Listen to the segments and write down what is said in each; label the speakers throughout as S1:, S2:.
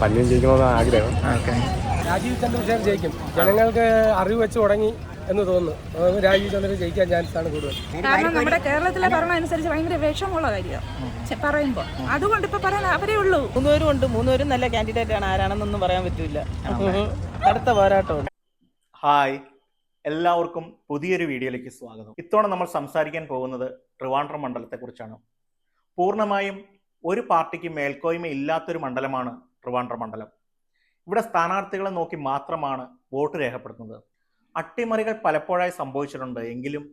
S1: പന്നിയും ജയിക്കണമെന്നാണ് ആഗ്രഹം.
S2: ഓക്കെ.
S3: രാജീവ് ചന്ദ്രശേഖർ ജയിക്കും. ജനങ്ങൾക്ക് അറിവ് വെച്ച് തുടങ്ങി എന്ന് തോന്നുന്നു. രാജീവ് ചന്ദ്രൻ ജയിക്കാൻ ചാൻസ് ആണ് കൂടുതൽ.
S4: കാരണം നമ്മുടെ കേരളത്തിലെ ഭരണം അനുസരിച്ച് ഭയങ്കര വിഷമമുള്ള കാര്യമാണ്. പറയുമ്പോൾ അതുകൊണ്ട് ഇപ്പൊ പറയാൻ അവരേ ഉള്ളൂ.
S5: മൂന്നുപേരും ഉണ്ട്. മൂന്നുപേരും നല്ല കാൻഡിഡേറ്റ് ആണ്. ആരാണെന്നൊന്നും പറയാൻ പറ്റൂല. അടുത്ത പോരാട്ടം
S2: ഹായ്. എല്ലാവർക്കും പുതിയൊരു വീഡിയോയിലേക്ക് സ്വാഗതം. ഇത്തവണ നമ്മൾ സംസാരിക്കാൻ പോകുന്നത് ട്രിവാൻഡ്രം മണ്ഡലത്തെക്കുറിച്ചാണ്. പൂർണമായും ഒരു പാർട്ടിക്ക് മേൽക്കോയ്മ ഇല്ലാത്തൊരു മണ്ഡലമാണ് ട്രിവാൻഡ്രം മണ്ഡലം ഇവിടെ സ്ഥാനാർത്ഥികളെ നോക്കി മാത്രമാണ് വോട്ട് രേഖപ്പെടുത്തുന്നത്. അട്ടിമറികൾ പലപ്പോഴായി സംഭവിച്ചിട്ടുണ്ട്. എങ്കിലും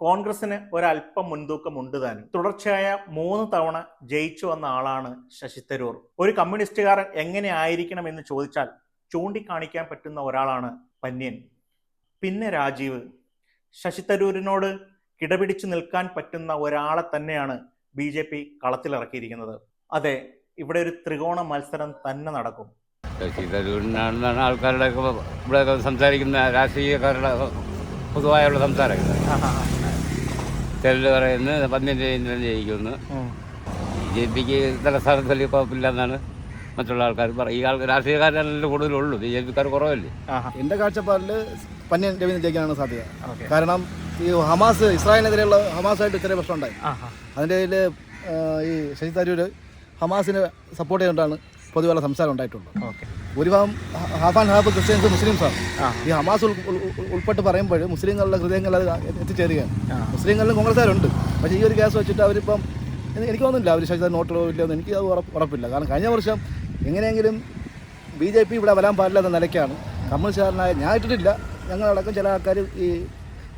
S2: കോൺഗ്രസിന് ഒരല്പം മുൻതൂക്കം ഉണ്ട് താനും. തുടർച്ചയായ മൂന്ന് തവണ ജയിച്ചു വന്ന ആളാണ് ശശി തരൂർ. ഒരു കമ്മ്യൂണിസ്റ്റുകാരൻ എങ്ങനെ ആയിരിക്കണം എന്ന് ചോദിച്ചാൽ ചൂണ്ടിക്കാണിക്കാൻ പറ്റുന്ന ഒരാളാണ് പന്യൻ പിന്നെ രാജീവ്. ശശി തരൂരിനോട് കിടപിടിച്ചു നിൽക്കാൻ പറ്റുന്ന ഒരാളെ തന്നെയാണ് ബി ജെ പി കളത്തിലിറക്കിയിരിക്കുന്നത്. അതെ ഇവിടെ ഒരു ത്രികോണ മത്സരം തന്നെ നടക്കും.
S6: ശശി തരൂരിനാണെന്നാണ് ആൾക്കാരുടെ ഇവിടെ സംസാരിക്കുന്ന രാഷ്ട്രീയക്കാരുടെ പൊതുവായുള്ള സംസാരം ചിലർ പറയുന്നത് പന്ന്യൻ രവീന്ദ്രൻ ജയിക്കുമെന്ന് ബി ജെ പിക്ക് തലസ്ഥാനത്ത് വലിയ കുഴപ്പമില്ലെന്നാണ് മറ്റുള്ള ആൾക്കാർ പറയും ഈ ആൾക്ക് രാഷ്ട്രീയക്കാരല്ലേ കൂടുതലുള്ളൂ ബി ജെ പിക്കാർ കുറവല്ലേ?
S7: എന്റെ കാഴ്ചപ്പാടിൽ പന്നി രവീന്ദ്രൻ ജയിക്കാനാണ് സാധ്യത. കാരണം ഈ ഹമാസ് ഇസ്രായേലിനെതിരെയുള്ള ഹമാസായിട്ട് ചെറിയ പ്രശ്നം ഉണ്ടായി അതിന്റെ ഇതിൽ ഈ ശശി തരൂർ ഹമാസിനെ സപ്പോർട്ട് ചെയ്തുകൊണ്ടാണ് പൊതുവെയുള്ള സംസാരം ഉണ്ടായിട്ടുള്ളത്. ഭൂരിഭാഗം ഹാഫ് ആൻഡ് ഹാഫ് ക്രിസ്ത്യൻസ് മുസ്ലിംസാണ് ഈ ഹമാസ് ഉൾ- ഉൾ- ഉൾ- ഉൾപ്പെട്ട് പറയുമ്പോൾ മുസ്ലിങ്ങളുടെ ഹൃദയങ്ങൾ അത് എത്തിച്ചേരുകയാണ്. മുസ്ലിങ്ങളിലും കോൺഗ്രസ്സുകാരുണ്ട്. പക്ഷേ ഈ ഒരു കേസ് വെച്ചിട്ട് അവരിപ്പം എനിക്ക് തോന്നുന്നില്ല അവർ ശശി നോട്ടിലോ ഇല്ലയോ എന്ന് എനിക്ക് അത് ഉറപ്പ് ഉറപ്പില്ല. കാരണം കഴിഞ്ഞ വർഷം എങ്ങനെയെങ്കിലും ബി ജെ പി ഇവിടെ വരാൻ പാടില്ല എന്ന നിലയ്ക്കാണ് കമ്മ്യൂണിസ്റ്റുകാരനായ ഞാൻ ഇട്ടിട്ടില്ല. ഞങ്ങളടക്കം ചില ആൾക്കാർ ഈ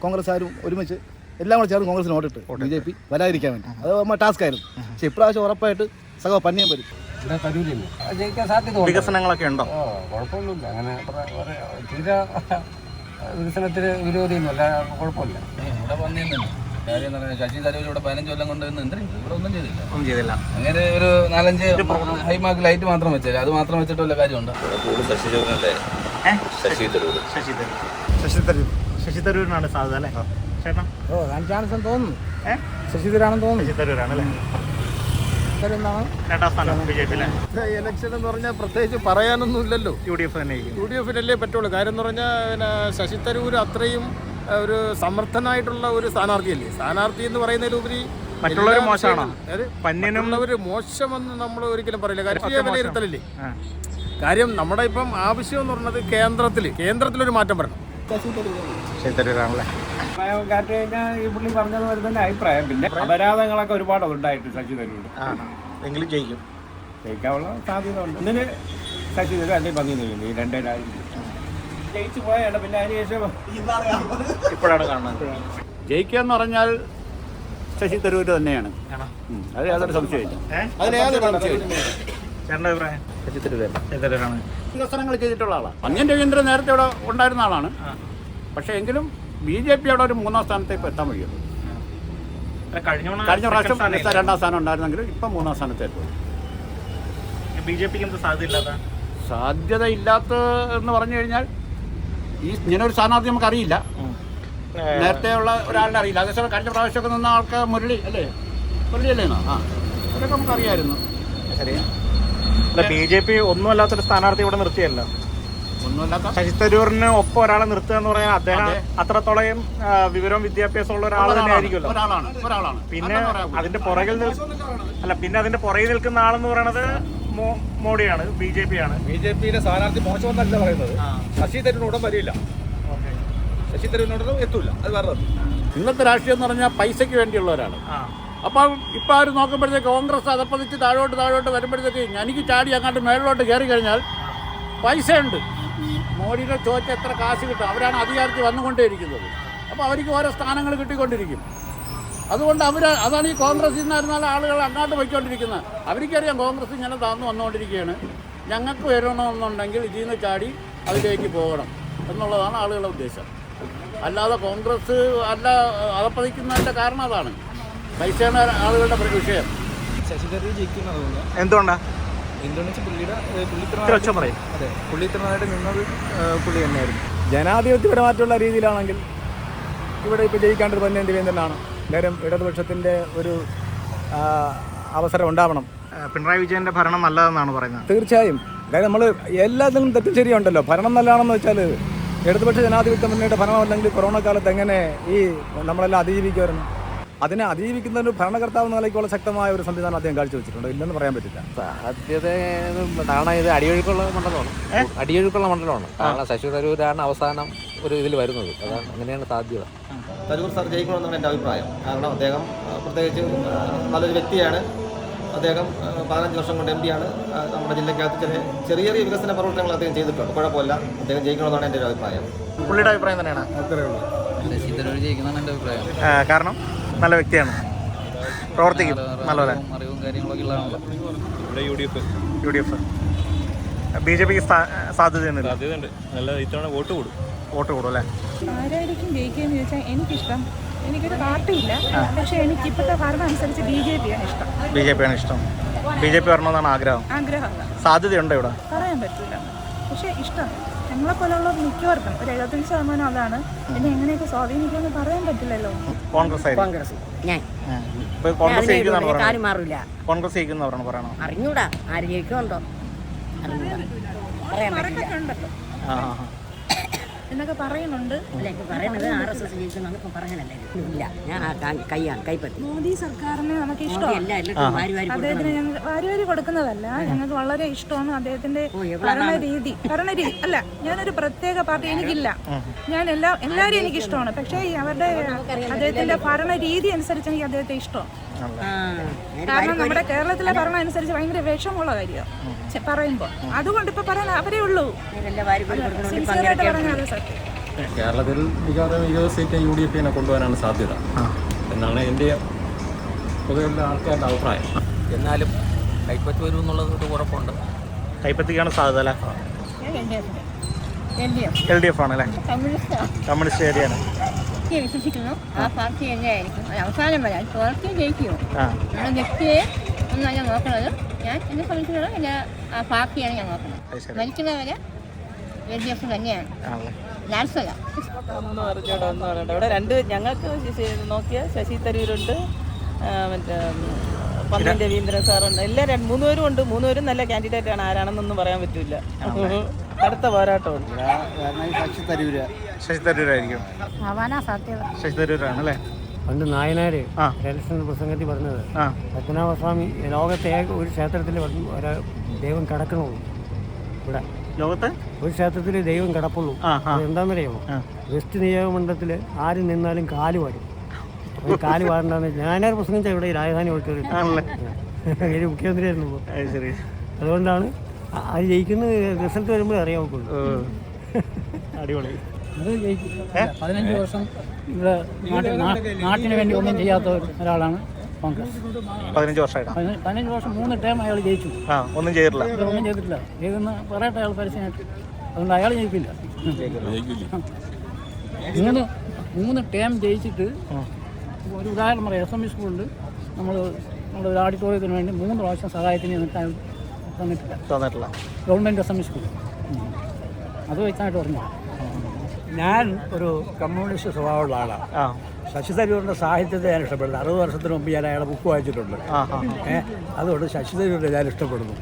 S7: കോൺഗ്രസ്സുകാരും ഒരുമിച്ച് എല്ലാം കൂടെ ചേർന്ന് കോൺഗ്രസ് നോട്ടിട്ട് ബി ജെ പി വരാതിരിക്കാൻ വേണ്ടി. അത് നമ്മുടെ ടാസ്ക് ആയിരുന്നു പക്ഷേ ഇപ്രാവശ്യം ഉറപ്പായിട്ട് സഖ പന്നിയം വരും
S1: ജയിക്കാൻ സാധ്യത
S2: വികസനങ്ങളൊക്കെ ഉണ്ടോ?
S1: കുഴപ്പമൊന്നുമില്ല. അങ്ങനെ തീരെ വികസനത്തിന് വിരോധിയൊന്നുമല്ല കുഴപ്പമില്ല.
S8: ഇവിടെ വന്നിരുന്നു കാര്യം പറഞ്ഞാൽ ശശി തരൂർ ഇവിടെ പതിനഞ്ച് കൊല്ലം കൊണ്ട് നിന്ന് എന്തിനും? ഇവിടെ ഒന്നും ചെയ്തില്ല.
S2: ഒന്നും ചെയ്തില്ല.
S8: അങ്ങനെ ഒരു നാലഞ്ച് ഹൈമാർക്ക് ലൈറ്റ് മാത്രം വെച്ചില്ല അത് മാത്രം?
S2: ശശി തരൂർ. ശശി തരൂർ. ശശി തരൂരിനാണ് സാധ്യത അല്ലേ? ചേട്ടാ?
S3: ഓ ചാൻസ് തോന്നുന്നു.
S2: ശശി
S3: ശശിധരാണെന്ന് തോന്നുന്നു.
S2: ശശി തരൂരാണ് അല്ലേ?
S3: എന്താണ്
S2: രണ്ടാം സ്ഥാനം ബി ജെ പി
S7: ഇലക്ഷൻ എന്ന് പറഞ്ഞാൽ പ്രത്യേകിച്ച് പറയാനൊന്നും ഇല്ലല്ലോ
S2: യു ഡി എഫ് തന്നെ
S7: യു ഡി എഫിനല്ലേ പറ്റുള്ളൂ. കാര്യം എന്ന് പറഞ്ഞാൽ പിന്നെ ശശി തരൂർ അത്രയും ഒരു സമർത്ഥനായിട്ടുള്ള ഒരു സ്ഥാനാർത്ഥിയല്ലേ. സ്ഥാനാർത്ഥി എന്ന് പറയുന്നതിലുപരി
S2: മറ്റുള്ളവർ മോശമാണ്?
S7: മറ്റുള്ളവർ മോശമെന്ന് നമ്മൾ ഒരിക്കലും പറയില്ല. കാര്യം വിലയിരുത്തലല്ലേ? കാര്യം നമ്മുടെ ഇപ്പം ആവശ്യം എന്ന് പറഞ്ഞത് കേന്ദ്രത്തിൽ കേന്ദ്രത്തിലൊരു മാറ്റം വരണം.
S2: ശശി തരൂരാണല്ലേ?
S3: അഭിപ്രായം കാറ്റ് കഴിഞ്ഞാൽ ഈ പുള്ളി പറഞ്ഞത് പോലെ തന്നെ അഭിപ്രായം. പിന്നെ അപരാധങ്ങളൊക്കെ ഒരുപാട് ഉണ്ടായിട്ട് ശശി തരൂർ
S2: എങ്കിലും ജയിക്കും.
S3: ജയിക്കാനുള്ള സാധ്യത ഉണ്ട് ഒന്നിന് ശശി തരൂർ അല്ലെങ്കിൽ പന്നി തരും ഈ രണ്ടേ രാജ്യം ജയിച്ചു പോയാണ് പിന്നെ അതിനുശേഷം
S2: ഇപ്പോഴാണ് കാണുന്നത്.
S9: ജയിക്കുക എന്ന് പറഞ്ഞാൽ ശശി തരൂർ തന്നെയാണ്. അത് യാതൊരു സംശയമില്ല
S2: ഏ?
S7: അതിന് യാതൊരു സംശയമില്ല.
S9: വികസനങ്ങൾ ചെയ്തിട്ടുള്ള ആളാണ് പന്ന്യൻ രവീന്ദ്രൻ നേരത്തെ ഇവിടെ ഉണ്ടായിരുന്ന ആളാണ്. പക്ഷേ എങ്കിലും ബി ജെ പി അവിടെ ഒരു മൂന്നാം സ്ഥാനത്തേക്ക് എത്താൻ വഴിയുള്ളൂ.
S2: കഴിഞ്ഞ
S9: പ്രാവശ്യം രണ്ടാം സ്ഥാനം ഉണ്ടായിരുന്നെങ്കിലും ഇപ്പം മൂന്നാം സ്ഥാനത്തേക്ക് പോയി
S2: ബി ജെ പിക്ക് എന്ത് സാധ്യതയില്ലാത്ത?
S9: സാധ്യത ഇല്ലാത്ത എന്ന് പറഞ്ഞു കഴിഞ്ഞാൽ ഈ ഇങ്ങനൊരു സ്ഥാനാർത്ഥി നമുക്ക് അറിയില്ല നേരത്തെ ഉള്ള ഒരാളുടെ അറിയില്ല. അതേസമയം കഴിഞ്ഞ പ്രാവശ്യമൊക്കെ നിന്ന ആൾക്ക് മുരളി അല്ലേ? മുരളി അല്ലേ ആ അതൊക്കെ നമുക്കറിയായിരുന്നു.
S2: അല്ല ബി ജെ പി ഒന്നും അല്ലാത്തൊരു സ്ഥാനാർത്ഥി ഇവിടെ നിർത്തിയല്ലോ.
S9: ഒന്നുമല്ലാത്ത
S2: ശശി തരൂരിന് ഒപ്പം ഒരാളെ നിർത്തുക എന്ന് പറഞ്ഞാൽ അദ്ദേഹം
S9: അതെ.
S2: അത്രത്തോളം വിവരവും വിദ്യാഭ്യാസവും ഉള്ള ഒരാൾ തന്നെ ആയിരിക്കുമല്ലോ
S9: ഒരാളാണ്. ഒരാളാണ്.
S2: പിന്നെ
S9: പറയാൻ.
S2: അതിന്റെ പുറകിൽ അല്ല പിന്നെ അതിന്റെ പുറകിൽ നിൽക്കുന്ന ആളെന്ന് പറയുന്നത് മോഡിയാണ് ബി ജെ പി ആണ്
S8: ബി ജെ പിയിലെ സ്ഥാനാർത്ഥി മോശമെന്നല്ല പറയുന്നത്. ശശി തരൂരിനോടും വരില്ല. ശശി തരൂരിനോടും എത്തൂല. അത് വേറെ
S9: ഇന്നത്തെ രാഷ്ട്രീയം എന്ന് പറഞ്ഞാൽ പൈസയ്ക്ക് വേണ്ടിയുള്ളവരാണ്. അപ്പം ഇപ്പം അവർ നോക്കുമ്പോഴത്തേക്ക് കോൺഗ്രസ് അതപ്പതിച്ച് താഴോട്ട് താഴോട്ട് വരുമ്പോഴത്തേക്ക് എനിക്ക് ചാടി അങ്ങോട്ട് മേളിലോട്ട് കയറി കഴിഞ്ഞാൽ പൈസയുണ്ട്. മോഡിയുടെ ചോദിച്ച എത്ര കാശ് കിട്ടും? അവരാണ് അധികാരത്തിൽ വന്നുകൊണ്ടേയിരിക്കുന്നത്. അപ്പോൾ അവർക്ക് ഓരോ സ്ഥാനങ്ങൾ കിട്ടിക്കൊണ്ടിരിക്കും. അതുകൊണ്ട് അവർ അതാണ് ഈ കോൺഗ്രസ് നിന്നായിരുന്നാലും ആളുകൾ അങ്ങോട്ട് പോയിക്കൊണ്ടിരിക്കുന്നത്. അവർക്കറിയാം കോൺഗ്രസ് ഇങ്ങനെ താന്നു വന്നുകൊണ്ടിരിക്കുകയാണ്. ഞങ്ങൾക്ക് വരണമെന്നുണ്ടെങ്കിൽ ഇതിൽ നിന്ന് ചാടി അതിലേക്ക് പോകണം എന്നുള്ളതാണ് ആളുകളുടെ ഉദ്ദേശം. അല്ലാതെ കോൺഗ്രസ് അല്ല അതപ്പതിക്കുന്നതിന്റെ കാരണം അതാണ്. പൈസയാണ് ആളുകളുടെ വിഷയം.
S8: ശശി ജയിക്കുന്നതുകൊണ്ട് ജയിക്കുന്ന പുള്ളിയുടെ പുള്ളി അതെ പുള്ളി ഇത്രനായിട്ട് നിന്നത് പുള്ളി തന്നെയായിരുന്നു.
S3: ജനാധിപത്യപരമായിട്ടുള്ള രീതിയിലാണെങ്കിൽ ഇവിടെ ഇപ്പോൾ ജയിക്കേണ്ടത് പന്നി രവീന്ദ്രനാണ് നേരം ഇടതുപക്ഷത്തിന്റെ ഒരു അവസരം ഉണ്ടാവണം.
S2: പിണറായി വിജയന്റെ ഭരണം നല്ലതെന്നാണ് പറയുന്നത്.
S3: തീർച്ചയായും.
S8: അതായത് നമ്മൾ എല്ലാത്തിനും തെറ്റും ശരിയുണ്ടല്ലോ. ഭരണം നല്ലതാണെന്ന് വെച്ചാൽ ഇടതുപക്ഷ ജനാധിപത്യ മുന്നേറ്റ ഭരണം അല്ലെങ്കിൽ കൊറോണ കാലത്ത് എങ്ങനെ ഈ നമ്മളെല്ലാം അതിജീവിക്കുമായിരുന്നു? അതിനെ അതിജീവിക്കുന്ന ഒരു ഭരണകർത്താവ് എന്ന നിലയ്ക്കുള്ള ശക്തമായ ഒരു സംവിധാനം അദ്ദേഹം കാഴ്ചവെച്ചിട്ടുണ്ട്. ഇല്ലെന്ന് പറയാൻ പറ്റില്ല.
S10: സാധ്യത കാരണം ഇത് അടിയൊഴുക്കുള്ള മണ്ഡലമാണ്. അടിയൊഴുക്കുള്ള മണ്ഡലമാണ്. കാരണം ശശി തരൂരാണ് അവസാനം ഒരു ഇതിൽ വരുന്നത്. അതാണ് അങ്ങനെയാണ് സാധ്യത.
S7: തരൂർ സാർ ജയിക്കണമെന്നാണ് എന്റെ അഭിപ്രായം. കാരണം അദ്ദേഹം പ്രത്യേകിച്ച് നല്ലൊരു വ്യക്തിയാണ്. അദ്ദേഹം പതിനഞ്ച് വർഷം കൊണ്ട് എം ആണ്. നമ്മുടെ ജില്ലയ്ക്കകത്ത് ചെറിയ ചെറിയ ചെറിയ വികസന പ്രവർത്തനങ്ങൾ അദ്ദേഹം ചെയ്തിട്ടുണ്ട്. കുഴപ്പമില്ല. അദ്ദേഹം ജയിക്കണമെന്നാണ് എന്റെ ഒരു അഭിപ്രായം.
S2: പുള്ളിയുടെ അഭിപ്രായം തന്നെയാണ്.
S10: ശശി തരൂർ ജയിക്കുന്നതാണ് എന്റെ അഭിപ്രായം.
S2: ആ, കാരണം? നല്ല വ്യക്തിയാണ്. പ്രവർത്തിക്കും. നല്ലപോലെ
S10: അറിവും കാര്യങ്ങളൊക്കെ ഉള്ളതാണല്ലോ.
S2: U D F B J പിക്ക്
S8: സാധ്യതയുണ്ട്. നല്ല ഇത്തവണ വോട്ട് കൂടും.
S2: വോട്ട് കൂടും അല്ലേ?
S4: ആരായിരിക്കും ജയിക്കുകയെന്ന് ചോദിച്ചാൽ എനിക്കിഷ്ടം. എനിക്കൊരു പാർട്ടിയില്ല. പക്ഷെ എനിക്ക് ഇപ്പോഴത്തെ ഭരണം അനുസരിച്ച് ബി ജെ പിയാണ് ഇഷ്ടം.
S2: ബി ജെ പിയാണ് ഇഷ്ടം. ബി ജെ പി വരണമെന്നാണ് ആഗ്രഹം.
S4: ആഗ്രഹം.
S2: സാധ്യതയുണ്ടോ ഇവിടെ?
S4: പറയാൻ പറ്റില്ല പക്ഷെ ഇഷ്ടം. ഞങ്ങളെ പോലുള്ള മിക്കവർക്കും ഒരു എഴുപത്തഞ്ച് ശതമാനം അതാണ്. പിന്നെ എങ്ങനെയൊക്കെ സ്വാധീനിക്കുമെന്ന് പറയാൻ പറ്റില്ലല്ലോ.
S2: കോൺഗ്രസ്
S11: കോൺഗ്രസ്. ഞാൻ.
S2: ഇപ്പൊ കോൺഗ്രസ് ജയിക്കുന്നതാണ്
S11: കാര്യം
S2: പറയുന്നത്.
S11: മാറില്ല
S2: കോൺഗ്രസ് ജയിക്കുന്നവരാണ് പറയണോ
S11: അറിഞ്ഞൂടാ. ആര് ജയിക്കുന്നുണ്ടോ അറിഞ്ഞൂടാ. പറയാൻ പറ്റില്ല
S4: മറക്കൊക്കെ ഉണ്ടല്ലോ
S2: ആ ആ, ആ.
S4: എന്നൊക്കെ പറയുന്നുണ്ട്.
S11: അല്ല പറയണത് ആർ എസ് എസ് ജയിക്കുന്നു ഇപ്പൊ പറയാനല്ലേ? ഇല്ല. ഞാൻ കൈയാണ് കൈപ്പറ്റി
S4: മോദി സർക്കാരിനെ നമുക്ക്
S11: മോദി
S4: ഇഷ്ടമാണ്
S11: അല്ല എല്ലാവർക്കും വാരി വാരി
S4: അദ്ദേഹത്തിന്
S11: കൊടുക്കണം
S4: ഞങ്ങൾ വാരി വാരി കൊടുക്കുന്നതല്ല. ഞങ്ങൾക്ക് വളരെ ഇഷ്ടമാണ് അദ്ദേഹത്തിന്റെ ഭരണരീതി. ഭരണരീതി. അല്ല ഞാനൊരു പ്രത്യേക പാർട്ടി എനിക്കില്ല. ഞാൻ എല്ലാ എല്ലാവരും എനിക്ക് ഇഷ്ടമാണ്. പക്ഷേ അവരുടെ അദ്ദേഹത്തിന്റെ ഭരണരീതി അനുസരിച്ച് എനിക്ക് അദ്ദേഹത്തെ ഇഷ്ടമാണ് കാരണം നമ്മുടെ കേരളത്തിലെ ഭരണം അനുസരിച്ച് ഭയങ്കര വിഷമുള്ള കാര്യമാണ് പറയുമ്പോൾ അതുകൊണ്ട് ഇപ്പൊ പറയാൻ അവരേ ഉള്ളൂ. സിൻസിയറായിട്ട് പറഞ്ഞാൽ സത്യം.
S3: കേരളത്തിൽ മിക്കവാറും ഇരുപത് സീറ്റ് യു ഡി എഫിനെ കൊണ്ടുപോകാനാണ് സാധ്യത എന്നാണ് എന്റെ പൊതുവെയുള്ള ആൾക്കാരുടെ അഭിപ്രായം.
S10: എന്നാലും കൈപ്പറ്റി വരും എന്നുള്ളത് ഒരു ഉറപ്പുണ്ട്.
S2: കൈപ്പറ്റിക്കാണ് സാധ്യത അല്ലേ? എൽ ഡി എഫ് ആണ് അല്ലേ കമ്മ്യൂണിസ്റ്റ് ഏരിയയാണ്
S11: വിശ്വസിക്കുന്നു. ആ പാർട്ടി തന്നെയായിരിക്കും അവസാനം വരെ. പാർട്ടി ജയിക്കുമോ? നമ്മുടെ വ്യക്തിയെ ഞാൻ നോക്കുന്നത് ഞാൻ എന്നെ സംബന്ധിച്ചിടത്തോളം എന്റെ ആ പാർട്ടിയാണ് ഞാൻ നോക്കുന്നത് മരിക്കുന്നവരെ എൽ ഡി എഫ് തന്നെയാണ്. ലാൽസല.
S5: ഇവിടെ രണ്ട് ഞങ്ങൾക്ക് നോക്കിയ ശശി തരൂരുണ്ട് മറ്റേ രവീന്ദ്ര രവീന്ദ്രൻ സാറുണ്ട്. എല്ലാ രണ്ട് മൂന്നുപേരും ഉണ്ട്. മൂന്നുപേരും നല്ല കാൻഡിഡേറ്റ് ആണ്. ആരാണെന്നൊന്നും പറയാൻ പറ്റില്ല അടുത്ത പോരാട്ടമുണ്ട്.
S1: ശശി തരൂര്.
S2: ശശി തരൂരായിരിക്കും.
S11: ആവാനാ സാധ്യത.
S2: ശശി തരൂരാണ് അല്ലേ?
S1: പണ്ട് നായനാര്
S2: ആ.
S1: പ്രസംഗത്തിൽ പറഞ്ഞത്.
S2: ആ.
S1: പത്മനാഭസ്വാമി ലോകത്തെ ഏക ഒരു ക്ഷേത്രത്തിൽ ഒരു ദൈവം കിടക്കണുള്ളൂ. ഇവിടെ.
S2: ലോകത്ത്?
S1: ഒരു ക്ഷേത്രത്തിൽ ദൈവം കിടപ്പുള്ളൂ.
S2: ആ ആ.
S1: എന്താണെന്നറിയാമോ?
S2: ആ.
S1: വെസ്റ്റ് നിയോജകമണ്ഡലത്തിൽ ആര് നിന്നാലും കാൽ വാരും. അപ്പോൾ ഈ കാൽ വാരണ്ടെന്ന് ഞാനാർ പ്രസംഗിച്ച ഇവിടെ ഈ രാജധാനി ഓഡിറ്റോറിയം
S2: ആണല്ലേ?
S1: ഒരു മുഖ്യമന്ത്രിയായിരുന്നു ഇപ്പോൾ
S2: അത് ശരി.
S1: അതുകൊണ്ടാണ് ആ- അത് ജയിക്കുന്ന റിസൾട്ട് വരുമ്പോൾ അറിയാൻ നോക്കുള്ളൂ
S2: അടിപൊളി.
S1: പതിനഞ്ച് വർഷം ഇവിടെ നാട്ടിന് വേണ്ടി ഒന്നും ചെയ്യാത്ത ഒരാളാണ് കോൺഗ്രസ്
S2: പതിനഞ്ച് വർഷമായിട്ട്?
S1: പതിനഞ്ച് വർഷം മൂന്ന് ടേം അയാൾ ജയിച്ചു.
S2: ആ ഒന്നും ചെയ്തിട്ടില്ല.
S1: ഒന്നും ചെയ്തിട്ടില്ല. ചെയ്തെന്ന് പറയട്ടെ അയാൾ പരസ്യമായിട്ട്. അതുകൊണ്ട് അയാൾ ജയിക്കില്ല. മൂന്ന് മൂന്ന് ടേം ജയിച്ചിട്ട് ഒരു ഉദാഹരണം പറയാം. എസ് എം ഇ സ്കൂളുണ്ട് നമ്മൾ നമ്മുടെ ഒരു ഓഡിറ്റോറിയത്തിന് വേണ്ടി മൂന്ന് പ്രാവശ്യം സഹായത്തിന് നിൽക്കാൻ തന്നിട്ടില്ല.
S2: തോന്നിട്ടില്ല.
S1: Government S M E school. അത് വെച്ചായിട്ട് പറഞ്ഞു? ഞാൻ ഒരു കമ്മ്യൂണിസ്റ്റ് സ്വഭാവമുള്ള ആളാണ് ശശി തരൂരിന്റെ സാഹിത്യത്തെ ഞാൻ ഇഷ്ടപ്പെടുന്നു. അറുപത് വർഷത്തിന് മുമ്പ് ഞാൻ അയാളെ ബുക്ക് വായിച്ചിട്ടുണ്ട്.
S2: ആ
S1: അതുകൊണ്ട് ശശി തരൂരിനെ ഞാൻ ഇഷ്ടപ്പെടുന്നു.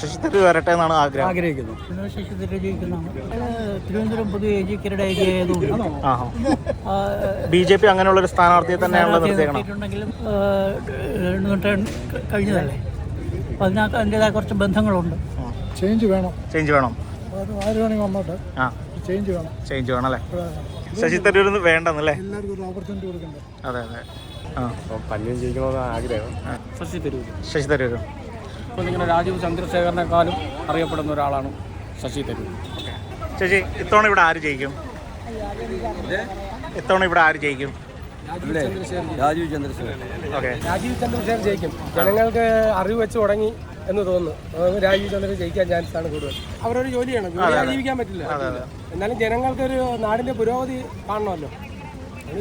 S2: ശശി തരൂർ വരട്ടെ എന്നാണ് ആഗ്രഹം.
S1: ആഗ്രഹിക്കുന്നു. ശശി തരൂർ ജയിക്കുന്നതാണ്. തിരുവനന്തപുരം പൊതുവെ ഏജിക്കരുടെ ഏരിയ ആയതുകൊണ്ട്
S2: ആ ബി ജെ പി അങ്ങനെയുള്ള ഒരു സ്ഥാനാർത്ഥിയെ തന്നെയാണല്ലോ
S1: നിർത്തിയിട്ടുണ്ടെങ്കിലും കഴിഞ്ഞതല്ലേ? അപ്പോൾ അതിനകത്ത് അതിന്റെതായ കുറച്ച് ബന്ധങ്ങളുണ്ട്. ചേഞ്ച് വേണം.
S2: ചേഞ്ച് വേണം.
S1: അത് ആര് വേണമെങ്കിൽ വന്നോട്ടെ.
S2: ആ.
S1: ചേഞ്ച് വേണം.
S2: അല്ലേ? ശശി തരൂർ വേണ്ടെന്നല്ലേ? അതെ അതെ. ആ.
S3: പന്നിയും ജയിക്കണമെന്നാണ് ആഗ്രഹം.
S1: ശശി തരൂർ
S2: ശശി തരൂർ
S1: ഇപ്പോൾ നിങ്ങളുടെ രാജീവ് ചന്ദ്രശേഖരനെക്കാളും അറിയപ്പെടുന്ന ഒരാളാണ് ശശി തരൂർ
S2: ചേച്ചി ഇത്തവണ ഇവിടെ ആര് ജയിക്കും? ഇത്തവണ ഇവിടെ ആര് ജയിക്കും?
S3: രാജീവ് ചന്ദ്രശേഖർ
S2: ഓക്കെ.
S3: രാജീവ് ചന്ദ്രശേഖർ ജയിക്കും. ജനങ്ങൾക്ക് അറിവ് വെച്ച് തുടങ്ങി എന്ന് തോന്നുന്നു. രാജീവ് ചന്ദ്രൻ ജയിക്കാൻ ചാൻസ് ആണ് കൂടുതൽ. അവരൊരു ജോലിയാണ്. ജോലി ജീവിക്കാൻ പറ്റില്ല. എന്നാലും ജനങ്ങൾക്ക് ജനങ്ങൾക്കൊരു നാടിന്റെ പുരോഗതി കാണണമല്ലോ.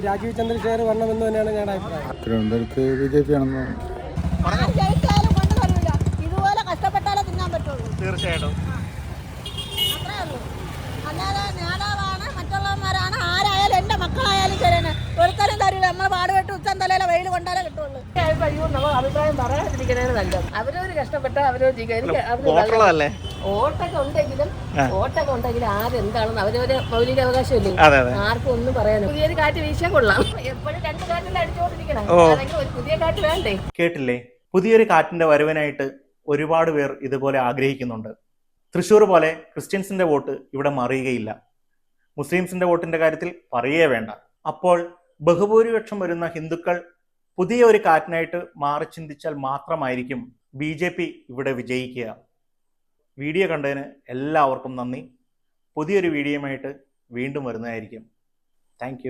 S3: രാജീവ് ചന്ദ്രശേഖർ വരണമെന്ന് തന്നെയാണ് ഞങ്ങളുടെ അഭിപ്രായം.
S7: തിരുവനന്തപുരത്ത് ബി ജെ പി ആണെന്ന്
S12: അഭിപ്രായം പറയാതിരിക്കണേ നല്ലത്. അവരവര് കഷ്ടപ്പെട്ട അവരവർ
S2: അവർ
S12: വോട്ടൊക്കെ ഉണ്ടെങ്കിലും ഓട്ടൊക്കെ ഉണ്ടെങ്കിലും ആരെന്താണെന്ന് അവരവരെ മൗലിക അവകാശമില്ലേ ആർക്കും ഒന്നും പറയാനും പുതിയൊരു കാറ്റ് വീശാൻ കൊള്ളാം. എപ്പോഴും രണ്ട് കാറ്റല്ലേ അടിച്ചുകൊണ്ടിരിക്കണം. ഒരു പുതിയ കാറ്റ് വേണ്ടേ?
S2: കേട്ടില്ലേ? പുതിയൊരു കാറ്റിന്റെ വരവിനായിട്ട് ഒരുപാട് പേർ ഇതുപോലെ ആഗ്രഹിക്കുന്നുണ്ട്. തൃശ്ശൂർ പോലെ ക്രിസ്ത്യൻസിന്റെ വോട്ട് ഇവിടെ മറിയുകയില്ല. മുസ്ലിംസിന്റെ വോട്ടിന്റെ കാര്യത്തിൽ പറയേ വേണ്ട. അപ്പോൾ ബഹുഭൂരിപക്ഷം വരുന്ന ഹിന്ദുക്കൾ പുതിയ ഒരു കാറ്റിനായിട്ട് മാറി ചിന്തിച്ചാൽ മാത്രമായിരിക്കും ബി ജെ പി ഇവിടെ വിജയിക്കുക. വീഡിയോ കണ്ടതിന് എല്ലാവർക്കും നന്ദി. പുതിയൊരു വീഡിയോയുമായിട്ട് വീണ്ടും വരുന്നതായിരിക്കും. താങ്ക്